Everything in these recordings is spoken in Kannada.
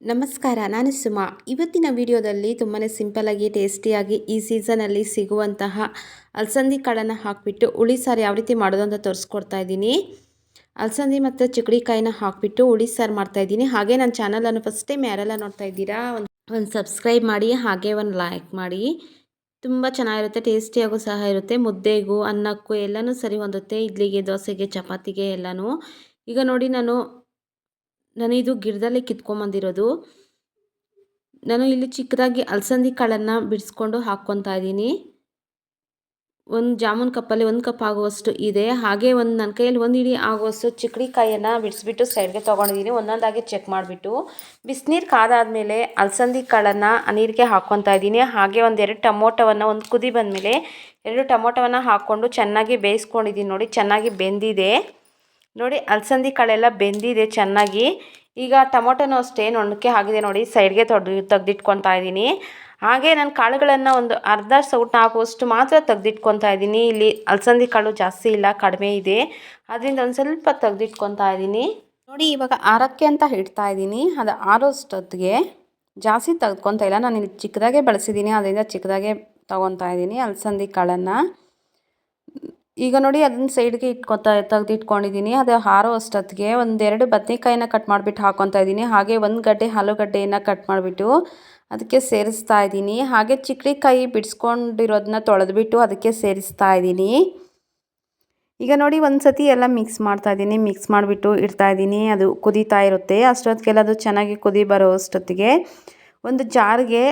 ನಮಸ್ಕಾರ, ನಾನು ಸುಮಾ. ಇವತ್ತಿನ ವಿಡಿಯೋದಲ್ಲಿ ತುಂಬಾ ಸಿಂಪಲಾಗಿ ಟೇಸ್ಟಿಯಾಗಿ ಈ ಸೀಸನಲ್ಲಿ ಸಿಗುವಂತಹ ಅಲಸಂದಿ ಕಾಳನ್ನು ಹಾಕಿಬಿಟ್ಟು, ಹುಳಿ ಸಾರು ಯಾವ ರೀತಿ ಮಾಡೋದು ಅಂತ ತೋರಿಸ್ಕೊಡ್ತಾ ಇದ್ದೀನಿ. ಅಲಸಂದಿ ಮತ್ತು ಚಿಕ್ಕಡಿಕಾಯಿನ ಹಾಕಿಬಿಟ್ಟು, ಹುಳಿ ಸಾರು ಮಾಡ್ತಾಯಿದ್ದೀನಿ ಹಾಗೆ ನನ್ನ ಚಾನಲನ್ನು ಫಸ್ಟ್ ಟೈಮ್ ಯಾರೆಲ್ಲ ನೋಡ್ತಾ ಇದ್ದೀರಾ, ಒಂದು ಒಂದು ಸಬ್ಸ್ಕ್ರೈಬ್ ಮಾಡಿ, ಹಾಗೆ ಒಂದು ಲೈಕ್ ಮಾಡಿ. ತುಂಬ ಚೆನ್ನಾಗಿರುತ್ತೆ, ಟೇಸ್ಟಿಯಾಗೂ ಸಹ ಇರುತ್ತೆ. ಮುದ್ದೆಗೂ, ಅನ್ನಕ್ಕೂ ಎಲ್ಲನೂ ಸರಿ ಹೊಂದುತ್ತೆ. ಇಡ್ಲಿಗೆ, ದೋಸೆಗೆ, ಚಪಾತಿಗೆ ಎಲ್ಲನೂ. ಈಗ ನೋಡಿ ನಾನು ನಾನು ಇದು ಗಿಡದಲ್ಲೇ ಕಿತ್ಕೊಂಬಂದಿರೋದು. ನಾನು ಇಲ್ಲಿ ಚಿಕ್ಕದಾಗಿ ಅಲಸಂದಿ ಕಾಳನ್ನು ಬಿಡಿಸ್ಕೊಂಡು ಹಾಕ್ಕೊತಾ ಇದ್ದೀನಿ. ಒಂದು ಜಾಮೂನ್ ಕಪ್ಪಲ್ಲಿ ಒಂದು ಕಪ್ ಆಗುವಷ್ಟು ಇದೆ. ಹಾಗೆ ಒಂದು ನನ್ನ ಕೈಯಲ್ಲಿ ಒಂದು ಇಡೀ ಆಗುವಷ್ಟು ಚಿಕ್ಕಡಿ ಕಾಯಿಯನ್ನು ಬಿಡಿಸ್ಬಿಟ್ಟು ಸೈಡ್ಗೆ ತೊಗೊಂಡಿದ್ದೀನಿ. ಒಂದೊಂದಾಗಿ ಚೆಕ್ ಮಾಡಿಬಿಟ್ಟು. ಬಿಸಿನೀರು ಕಾದಾದಮೇಲೆ ಅಲಸಂದಿ ಕಾಳನ್ನು ನೀರಿಗೆ ಹಾಕ್ಕೊತಾ ಇದ್ದೀನಿ. ಹಾಗೆ ಒಂದು ಎರಡು ಟೊಮೊಟೊವನ್ನು ಒಂದು ಕುದಿ ಬಂದಮೇಲೆ ಎರಡು ಟೊಮೊಟೊವನ್ನು ಹಾಕ್ಕೊಂಡು ಚೆನ್ನಾಗಿ ಬೇಯಿಸ್ಕೊಂಡಿದ್ದೀನಿ ನೋಡಿ, ಚೆನ್ನಾಗಿ ಬೆಂದಿದೆ. ನೋಡಿ, ಅಲಸಂದಿ ಕಾಳೆಲ್ಲ ಬೆಂದಿದೆ ಚೆನ್ನಾಗಿ. ಈಗ ಟೊಮೊಟೊನೂ ಅಷ್ಟೇ ನೊಣಕ್ಕೆ ಆಗಿದೆ ನೋಡಿ, ಸೈಡ್ಗೆ ತೊಡ್ ತೆಗ್ದಿಟ್ಕೊತಾ ಇದ್ದೀನಿ. ಹಾಗೆ ನಾನು ಕಾಳುಗಳನ್ನು ಒಂದು ಅರ್ಧ ಸೌಟ್ನ ಹಾಕುವಷ್ಟು ಮಾತ್ರ ತೆಗ್ದಿಟ್ಕೊತಾ ಇದ್ದೀನಿ. ಇಲ್ಲಿ ಅಲಸಂದಿ ಕಾಳು ಜಾಸ್ತಿ ಇಲ್ಲ, ಕಡಿಮೆ ಇದೆ. ಅದರಿಂದ ಒಂದು ಸ್ವಲ್ಪ ತೆಗ್ದಿಟ್ಕೊತಾ ಇದ್ದೀನಿ. ನೋಡಿ, ಇವಾಗ ಆರಕ್ಕೆ ಅಂತ ಇಡ್ತಾ ಇದ್ದೀನಿ. ಅದು ಆರೋಷ್ಟೊತ್ತಿಗೆ ಜಾಸ್ತಿ ತೆಗೆದ್ಕೊತಾ ಇಲ್ಲ. ನಾನು ಇಲ್ಲಿ ಚಿಕ್ಕದಾಗೆ ಬಳಸಿದ್ದೀನಿ, ಅದರಿಂದ ಚಿಕ್ಕದಾಗೆ ತೊಗೊತಾ ಇದ್ದೀನಿ ಅಲಸಂದಿ ಕಾಳನ್ನು. ಈಗ ನೋಡಿ ಅದನ್ನ ಸೈಡ್ಗೆ ಇಟ್ಕೊತಾ ತೆಗೆದಿಟ್ಕೊಂಡಿದ್ದೀನಿ ಅದು ಹಾರೋ ಅಷ್ಟೊತ್ತಿಗೆ ಒಂದೆರಡು ಬದನೆಕಾಯಿನ ಕಟ್ ಮಾಡಿಬಿಟ್ಟು ಹಾಕೊತಾ ಇದ್ದೀನಿ ಹಾಗೆ ಒಂದು ಗಡ್ಡೆ ಆಲೂಗಡ್ಡೆಯನ್ನು ಕಟ್ ಮಾಡಿಬಿಟ್ಟು ಅದಕ್ಕೆ ಸೇರಿಸ್ತಾ ಇದ್ದೀನಿ ಹಾಗೆ ಚಿಕ್ಕಡಿಕಾಯಿ ಬಿಡಿಸ್ಕೊಂಡಿರೋದನ್ನ ತೊಳೆದ್ಬಿಟ್ಟು ಅದಕ್ಕೆ ಸೇರಿಸ್ತಾ ಇದ್ದೀನಿ ಈಗ ನೋಡಿ ಒಂದು ಸತಿ ಎಲ್ಲ ಮಿಕ್ಸ್ ಮಾಡ್ತಾ ಇದ್ದೀನಿ ಮಿಕ್ಸ್ ಮಾಡಿಬಿಟ್ಟು ಇಡ್ತಾ ಇದ್ದೀನಿ ಅದು ಕುದೀತಾ ಇರುತ್ತೆ. ಅಷ್ಟೊತ್ತಿಗೆಲ್ಲ ಅದು ಚೆನ್ನಾಗಿ ಕುದಿ ಬರೋ ಅಷ್ಟೊತ್ತಿಗೆ ಒಂದು ಜಾರ್ಗೆ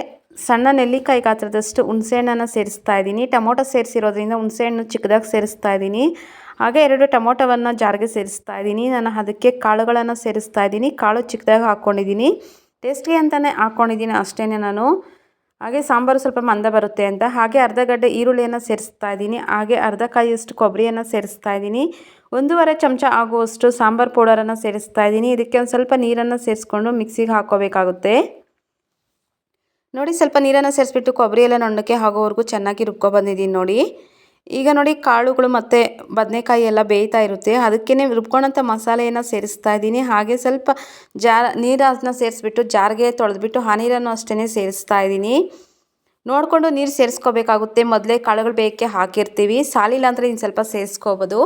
ಸಣ್ಣ ನೆಲ್ಲಿಕಾಯಿ ಗಾತ್ರದಷ್ಟು ಹುಣಸೆಹಣ್ಣನ್ನು ಸೇರಿಸ್ತಾ ಇದ್ದೀನಿ. ಟೊಮೊಟೊ ಸೇರಿಸಿರೋದ್ರಿಂದ ಹುಣಸೆಹಣ್ಣು ಚಿಕ್ಕದಾಗಿ ಸೇರಿಸ್ತಾ ಇದ್ದೀನಿ. ಹಾಗೆ ಎರಡು ಟೊಮೊಟೊವನ್ನು ಜಾರಿಗೆ ಸೇರಿಸ್ತಾ ಇದ್ದೀನಿ. ನಾನು ಅದಕ್ಕೆ ಕಾಳುಗಳನ್ನು ಸೇರಿಸ್ತಾ ಇದ್ದೀನಿ. ಕಾಳು ಚಿಕ್ಕದಾಗಿ ಹಾಕ್ಕೊಂಡಿದ್ದೀನಿ. ಟೇಸ್ಟ್ಗೆ ಅಂತಲೇ ಹಾಕ್ಕೊಂಡಿದ್ದೀನಿ ಅಷ್ಟೇ ನಾನು. ಹಾಗೆ ಸಾಂಬಾರು ಸ್ವಲ್ಪ ಮಂದ ಬರುತ್ತೆ ಅಂತ. ಹಾಗೆ ಅರ್ಧ ಗಡ್ಡೆ ಈರುಳ್ಳಿಯನ್ನು ಸೇರಿಸ್ತಾ ಇದ್ದೀನಿ. ಹಾಗೆ ಅರ್ಧ ಕಾಯಿಯಷ್ಟು ಕೊಬ್ಬರಿಯನ್ನು ಸೇರಿಸ್ತಾ ಇದ್ದೀನಿ. ಒಂದೂವರೆ ಚಮಚ ಆಗುವಷ್ಟು ಸಾಂಬಾರು ಪೌಡರನ್ನು ಸೇರಿಸ್ತಾ ಇದ್ದೀನಿ. ಇದಕ್ಕೆ ಒಂದು ಸ್ವಲ್ಪ ನೀರನ್ನು ಸೇರಿಸ್ಕೊಂಡು ಮಿಕ್ಸಿಗೆ ಹಾಕ್ಕೋಬೇಕಾಗುತ್ತೆ ನೋಡಿ ಸ್ವಲ್ಪ ನೀರನ್ನು ಸೇರಿಸ್ಬಿಟ್ಟು ಕೊಬ್ಬರಿ ಎಲ್ಲ ನೊಣಕ್ಕೆ ಆಗೋವರೆಗೂ ಚೆನ್ನಾಗಿ ಬಂದಿದ್ದೀನಿ ನೋಡಿ. ಈಗ ನೋಡಿ ಕಾಳುಗಳು ಮತ್ತು ಬದನೆಕಾಯಿ ಎಲ್ಲ ಬೇಯ್ತಾ ಇರುತ್ತೆ. ಅದಕ್ಕೇ ರುಬ್ಕೊಂಡಂಥ ಮಸಾಲೆಯನ್ನು ಸೇರಿಸ್ತಾ ಇದ್ದೀನಿ. ಹಾಗೆ ಸ್ವಲ್ಪ ಜಾರ್, ನೀರನ್ನ ಸೇರಿಸ್ಬಿಟ್ಟು ಜಾರ್ಗೆ ತೊಳೆದ್ಬಿಟ್ಟು ಆ ನೀರನ್ನು ಅಷ್ಟೇ ಸೇರಿಸ್ತಾ ಇದ್ದೀನಿ. ನೋಡಿಕೊಂಡು ನೀರು ಸೇರಿಸ್ಕೋಬೇಕಾಗುತ್ತೆ. ಮೊದಲೇ ಕಾಳುಗಳು ಬೇಯಕ್ಕೆ ಹಾಕಿರ್ತೀವಿ. ಸಾಲಿಲ್ಲ ಅಂದರೆ ಇನ್ನು ಸ್ವಲ್ಪ ಸೇರಿಸ್ಕೋಬೋದು.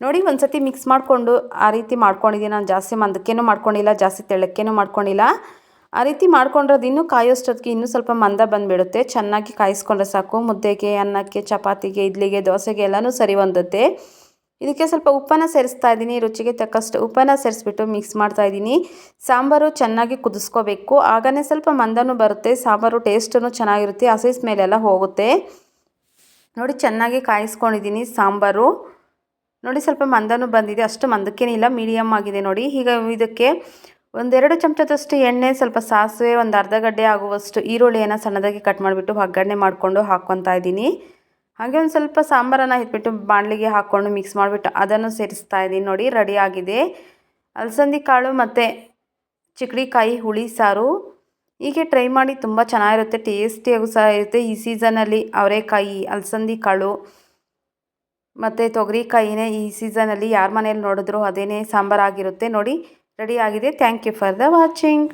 ನೋಡಿ ಒಂದು ಸತಿ ಮಿಕ್ಸ್ ಮಾಡಿಕೊಂಡು ಆ ರೀತಿ ಮಾಡ್ಕೊಂಡಿದ್ದೀನಿ. ನಾನು ಜಾಸ್ತಿ ಮಂದಕ್ಕೇನೂ ಮಾಡ್ಕೊಂಡಿಲ್ಲ, ಜಾಸ್ತಿ ತೆಳ್ಳಕ್ಕೇನೂ ಮಾಡ್ಕೊಂಡಿಲ್ಲ. ಆ ರೀತಿ ಮಾಡ್ಕೊಂಡ್ರೆ ಇನ್ನೂ ಕಾಯೋಷ್ಟೊತ್ತಿಗೆ ಇನ್ನೂ ಸ್ವಲ್ಪ ಮಂದ ಬಂದುಬಿಡುತ್ತೆ. ಚೆನ್ನಾಗಿ ಕಾಯಿಸ್ಕೊಂಡ್ರೆ ಸಾಕು. ಮುದ್ದೆಗೆ, ಅನ್ನಕ್ಕೆ, ಚಪಾತಿಗೆ, ಇಡ್ಲಿಗೆ, ದೋಸೆಗೆ ಎಲ್ಲನೂ ಸರಿ ಹೊಂದುತ್ತೆ ಇದಕ್ಕೆ ಸ್ವಲ್ಪ ಉಪ್ಪನ್ನು ಸೇರಿಸ್ತಾ ಇದ್ದೀನಿ. ರುಚಿಗೆ ತಕ್ಕಷ್ಟು ಉಪ್ಪನ್ನು ಸೇರಿಸ್ಬಿಟ್ಟು ಮಿಕ್ಸ್ ಮಾಡ್ತಾ ಇದ್ದೀನಿ. ಸಾಂಬಾರು ಚೆನ್ನಾಗಿ ಕುದಿಸ್ಕೋಬೇಕು. ಆಗನೇ ಸ್ವಲ್ಪ ಮಂದನೂ ಬರುತ್ತೆ. ಸಾಂಬಾರು ಟೇಸ್ಟೂ ಚೆನ್ನಾಗಿರುತ್ತೆ. ಹಸಿ ಸ್ಮೇಲೆಲ್ಲ ಹೋಗುತ್ತೆ. ನೋಡಿ, ಚೆನ್ನಾಗಿ ಕಾಯಿಸ್ಕೊಂಡಿದ್ದೀನಿ ಸಾಂಬಾರು. ನೋಡಿ, ಸ್ವಲ್ಪ ಮಂದನೂ ಬಂದಿದೆ. ಅಷ್ಟು ಮಂದಕ್ಕೇನಿಲ್ಲ. ಮೀಡಿಯಮ್ ಆಗಿದೆ ನೋಡಿ. ಈಗ ಇದಕ್ಕೆ ಒಂದೆರಡು ಚಮಚದಷ್ಟು ಎಣ್ಣೆ, ಸ್ವಲ್ಪ ಸಾಸಿವೆ, ಒಂದು ಅರ್ಧ ಗಡ್ಡೆ ಆಗುವಷ್ಟು ಈರುಳ್ಳಿಯನ್ನು ಸಣ್ಣದಾಗಿ ಕಟ್ ಮಾಡಿಬಿಟ್ಟು ಒಗ್ಗರಣೆ ಮಾಡಿಕೊಂಡು ಹಾಕ್ಕೊತಾ ಇದ್ದೀನಿ. ಹಾಗೆ ಒಂದು ಸ್ವಲ್ಪ ಸಾಂಬಾರನ್ನು ಇಟ್ಬಿಟ್ಟು ಬಾಣಲಿಗೆ ಹಾಕ್ಕೊಂಡು ಮಿಕ್ಸ್ ಮಾಡಿಬಿಟ್ಟು ಅದನ್ನು ಸೇರಿಸ್ತಾ ಇದ್ದೀನಿ. ನೋಡಿ ರೆಡಿ ಆಗಿದೆ. ಅಲಸಂದಿ ಕಾಳು ಮತ್ತು ಚಿಕ್ಕಡಿಕಾಯಿ ಹುಳಿ ಸಾರು. ಹೀಗೆ ಟ್ರೈ ಮಾಡಿ ತುಂಬ ಚೆನ್ನಾಗಿರುತ್ತೆ ಟೇಸ್ಟಿಯಾಗೂ ಸಹ ಇರುತ್ತೆ. ಈ ಸೀಸನಲ್ಲಿ ಅವರೆಕಾಯಿ, ಅಲಸಂದಿ ಕಾಳು ಮತ್ತು ತೊಗರಿಕಾಯಿನೇ ಈ ಸೀಸನಲ್ಲಿ ಯಾರ ಮನೇಲಿ ನೋಡಿದ್ರು ಅದೇನೇ ಸಾಂಬಾರಾಗಿರುತ್ತೆ ನೋಡಿ ರೆಡಿ ಆಗಿದೆ. Thank you for the watching